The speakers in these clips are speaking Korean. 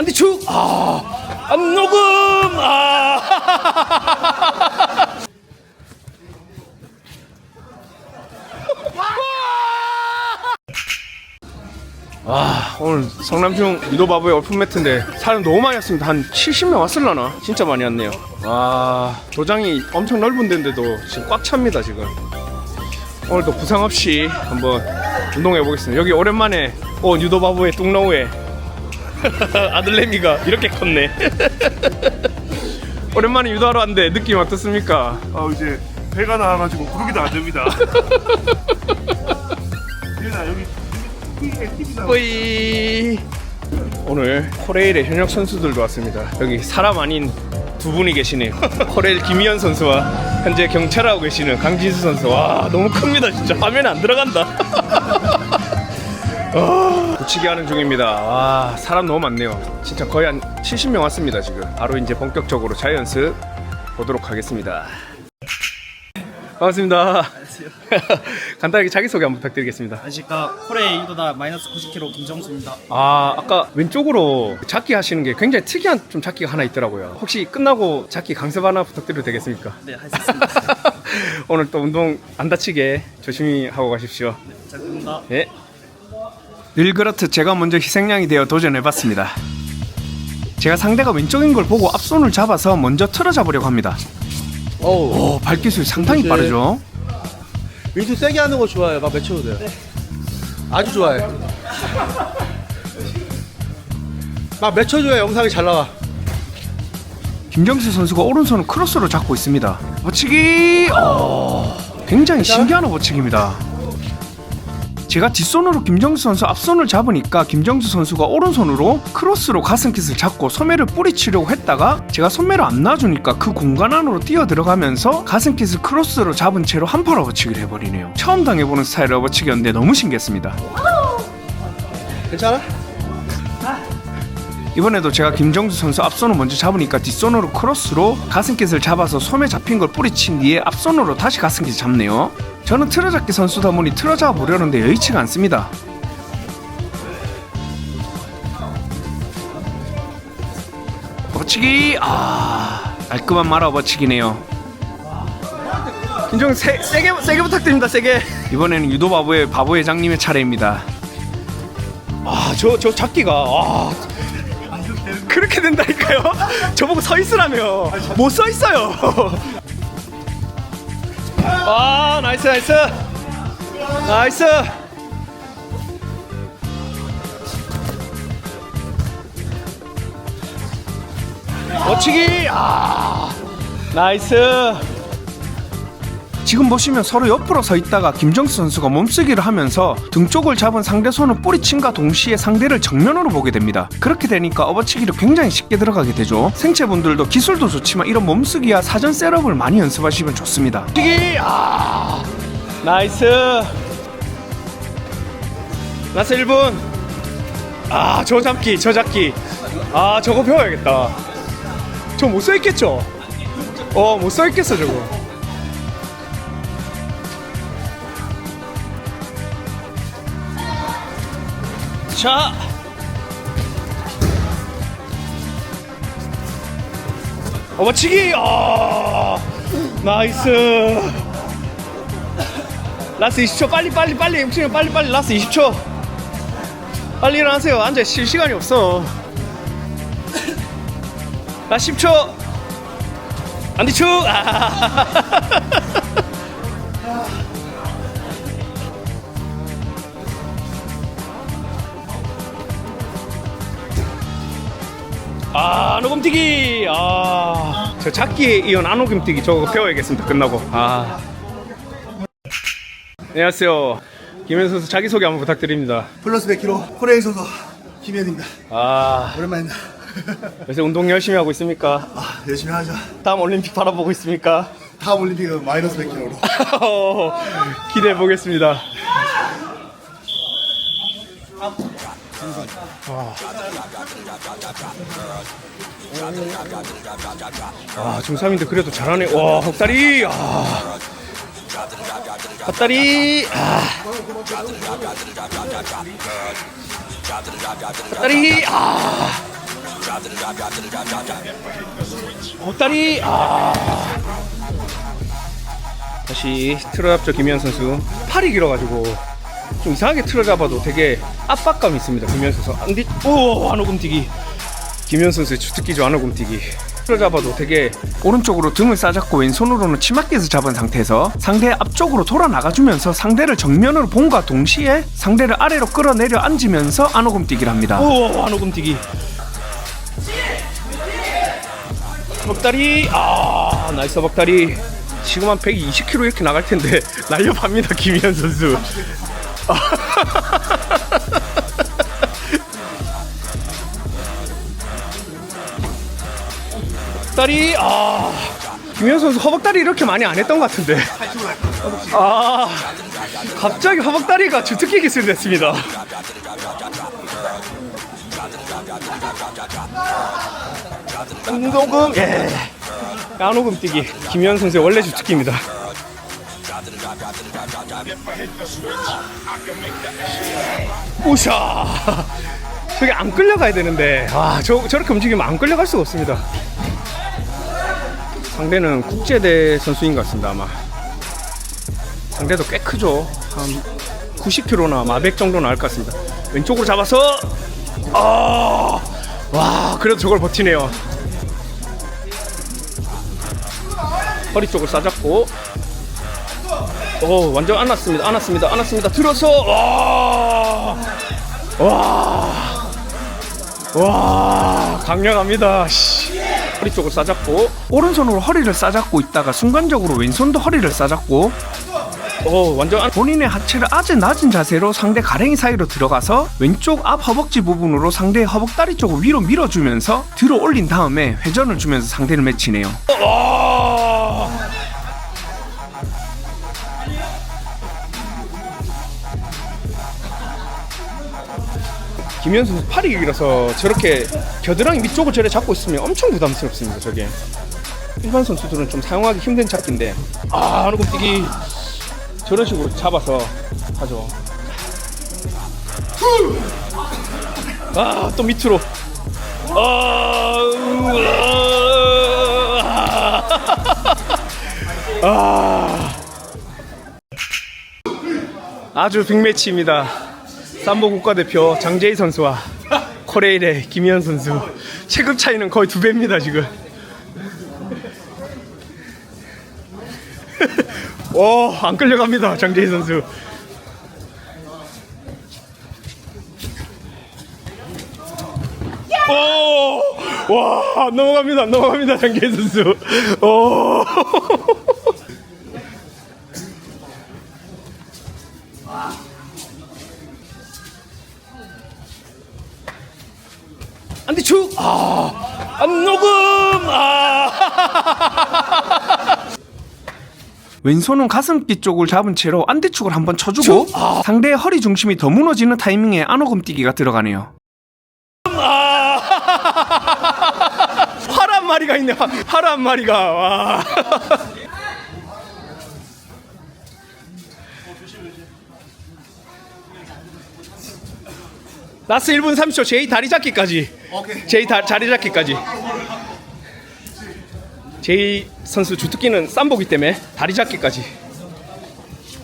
안디축 아, 안 녹음! 아. 와 오늘 성남중 유도바보의 오픈 매트인데 사람 너무 많이 왔습니다. 한 70명 왔을라나? 진짜 많이 왔네요. 와 도장이 엄청 넓은 데인데도 지금 꽉 찹니다 지금. 오늘도 부상 없이 한번 운동해 보겠습니다. 여기 오랜만에 온 유도바보의 뚱나우에 아들내미가 이렇게 컸네. 오랜만에 유도하러 왔는데 느낌 어떻습니까? 아 이제 배가 나와가지고 부르기도 안 됩니다. 얘나 여기 TV다. 뿌이. 오늘 코레일의 현역 선수들도 왔습니다. 여기 사람 아닌 두 분이 계시네요. 코레일 김희연 선수와 현재 경찰하고 계시는 강진수 선수 와. 너무 큽니다 진짜. 화면에 안 들어간다 아, 붙이기 하는 중입니다. 와 사람 너무 많네요. 진짜 거의 한 70명 왔습니다 지금. 바로 이제 본격적으로 자이언스 보도록 하겠습니다. 반갑습니다. 간단하게 자기소개 한번 부탁드리겠습니다. 안녕하십니까. 코레이 이도다 마이너스 90kg 김정수입니다. 아 아까 왼쪽으로 잡기 하시는 게 굉장히 특이한 좀 잡기가 하나 있더라고요. 혹시 끝나고 잡기 강습 하나 부탁드려도 되겠습니까? 네 할 수 있습니다. 오늘 또 운동 안 다치게 조심히 하고 가십시오. 잘 됩니다. 예. 늘 그렇듯 제가 먼저 희생양이 되어 도전해봤습니다 제가 상대가 왼쪽인 걸 보고 앞손을 잡아서 먼저 틀어 잡으려고 합니다 오, 발기술이 상당히 빠르죠 민수 세게 하는 거 좋아해요. 막 맺혀도 돼요. 아주 좋아해. 막 맺혀줘야 영상이 잘 나와. 김정수 선수가 오른손을 크로스로 잡고 있습니다. 버치기! 어, 굉장히 신기한 버치기입니다. 제가 뒷손으로 김정수 선수 앞손을 잡으니까 김정수 선수가 오른손으로 크로스로 가슴킷을 잡고 소매를 뿌리치려고 했다가 제가 소매를 안 놔주니까 그 공간 안으로 뛰어 들어가면서 가슴킷을 크로스로 잡은 채로 한팔 어버치기를 해버리네요. 처음 당해보는 스타일의 어버치기였는데 너무 신기했습니다. 괜찮아? 이번에도 제가 김정수 선수 앞손을 먼저 잡으니까 뒷손으로 크로스로 가슴킷을 잡아서 소매 잡힌 걸 뿌리친 뒤에 앞손으로 다시 가슴킷 잡네요. 저는 틀어잡기 선수다 보니 틀어잡아 보려는데 여의치가 않습니다. 버치기 아 깔끔한 말아 버치기네요. 김정 세, 세게 세게 부탁드립니다 세게. 이번에는 유도 바보의 바보 회장님의 차례입니다. 아저 저 잡기가 아 그렇게 된다니까요. 저보고 서 있으라며 못 서 있어요. 아 나이스 나이스 나이스. 멋지기 아 나이스. 지금 보시면 서로 옆으로 서 있다가 김정수 선수가 몸쓰기를 하면서 등 쪽을 잡은 상대 손을 뿌리침과 동시에 상대를 정면으로 보게 됩니다. 그렇게 되니까 업어치기로 굉장히 쉽게 들어가게 되죠. 생체분들도 기술도 좋지만 이런 몸쓰기와 사전 셋업을 많이 연습하시면 좋습니다. 치기 아 나이스 나스 1분 아 저 잡기 저 잡기 아 저거 배워야겠다 저 못 써 있겠죠? 어 못 써 있겠어 저거 자. 어버치기. 아. 나이스. 라스 20초. 빨리 빨리 빨리. 형님 빨리 빨리 라스 20초. 빨리 일어나세요. 앉아 쉴 시간이 없어. 나 10초. 안디축. 아. 안오금뛰기. 아, 저 작기에 이은 안오금뛰기 저거 배워야겠습니다. 끝나고. 아. 안녕하세요. 김현 선수 자기 소개 한번 부탁드립니다. 플러스 100kg 코레이 소서 김현입니다. 아, 오랜만입니다. 요새 운동 열심히 하고 있습니까? 아, 열심히 하죠. 다음 올림픽 바라보고 있습니까? 다음 올림픽은 마이너스 100kg로. 기대해 보겠습니다. 아, 중3인데 그래도 잘하네. 와, 헛다리. 아. 헛다리. 아. 헛다리. 아. 헛다리 아 다시 틀어 잡죠 김현 선수 팔이 길어가지고 좀 이상하게 틀어 잡아도 되게 압박감이 있습니다. 김현 선수. 안디 오 안오금 뛰기. 김현 선수의 주특기죠 안오금 뛰기. 틀어 잡아도 되게 오른쪽으로 등을 싸잡고 왼손으로는 치맛깃을 잡은 상태에서 상대 앞쪽으로 돌아 나가주면서 상대를 정면으로 본과 동시에 상대를 아래로 끌어내려 앉으면서 안오금 뛰기를 합니다. 오 안오금 뛰기. 벅다리. 아 나이스 벅다리. 지금 한 120km 이렇게 나갈 텐데 날렵합니다 김희현 선수 다리 아. 김희현 선수 허벅다리 이렇게 많이 안 했던 것 같은데. 아. 갑자기 허벅다리가 주특기 기술이 됐습니다. 운동금 예. 까노금 뛰기. 김현 선수의 원래 주특기입니다 오샤. 저게 안 끌려가야 되는데. 아 저, 저렇게 움직이면 안 끌려갈 수가 없습니다. 상대는 국제대 선수인 것 같습니다 아마. 상대도 꽤 크죠. 한 90kg나 마백 정도 나올 것 같습니다. 왼쪽으로 잡아서. 아, 와 그래도 저걸 버티네요. 허리 쪽을 싸잡고 오 완전 안았습니다 안았습니다 안았습니다 들어서 와 와, 와, 강력합니다. 씨. 허리 쪽을 싸잡고 오른손으로 허리를 싸잡고 있다가 순간적으로 왼손도 허리를 싸잡고 오, 완전 안- 본인의 하체를 아주 낮은 자세로 상대 가랭이 사이로 들어가서 왼쪽 앞 허벅지 부분으로 상대의 허벅다리 쪽을 위로 밀어주면서 들어 올린 다음에 회전을 주면서 상대를 맺히네요. 와. 김현 선수 팔이 길어서 저렇게 겨드랑이 위쪽을 저래 잡고 있으면 엄청 부담스럽습니다. 저게 일반 선수들은 좀 사용하기 힘든 잡기인데 아 하는 뛰기 저런 식으로 잡아서 하죠. 아또 밑으로 아. 아. 아주 빅매치입니다. 삼보 국가대표 장재희 선수와 코레일의 김현 선수 체급 차이는 거의 두 배입니다 지금. 오, 안 끌려갑니다 장재희 선수. 오, 와 넘어갑니다 넘어갑니다 장재희 선수. 오. 안대축 아, 안 녹음 아. 왼손은 가슴뒤 쪽을 잡은 채로 안대축을 한번 쳐주고 상대의 허리 중심이 더 무너지는 타이밍에 안오금 뛰기가 들어가네요. 아. 활한 마리가 있네. 활한 마리가. 와. 라스 1분 30초 제이 다리 잡기까지. 제이 다, 자리 잡기까지. 제이 선수 주특기는 쌈보기 때문에 다리 잡기까지.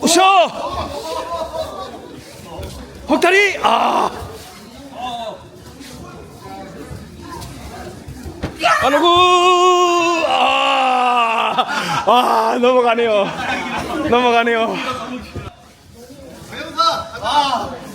오셔! 헛다리! 아! 안 오고! 아! 아, 넘어가네요. 넘어가네요. 와! 와!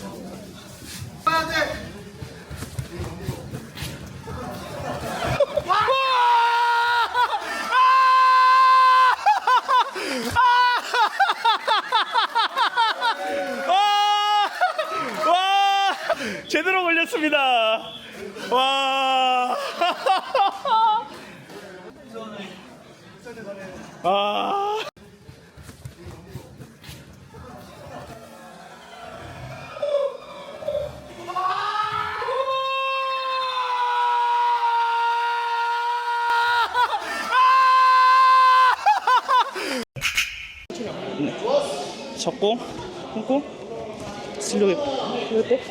제대로 걸렸습니다. 와! 아! 쳤고 끊고 슬로우 백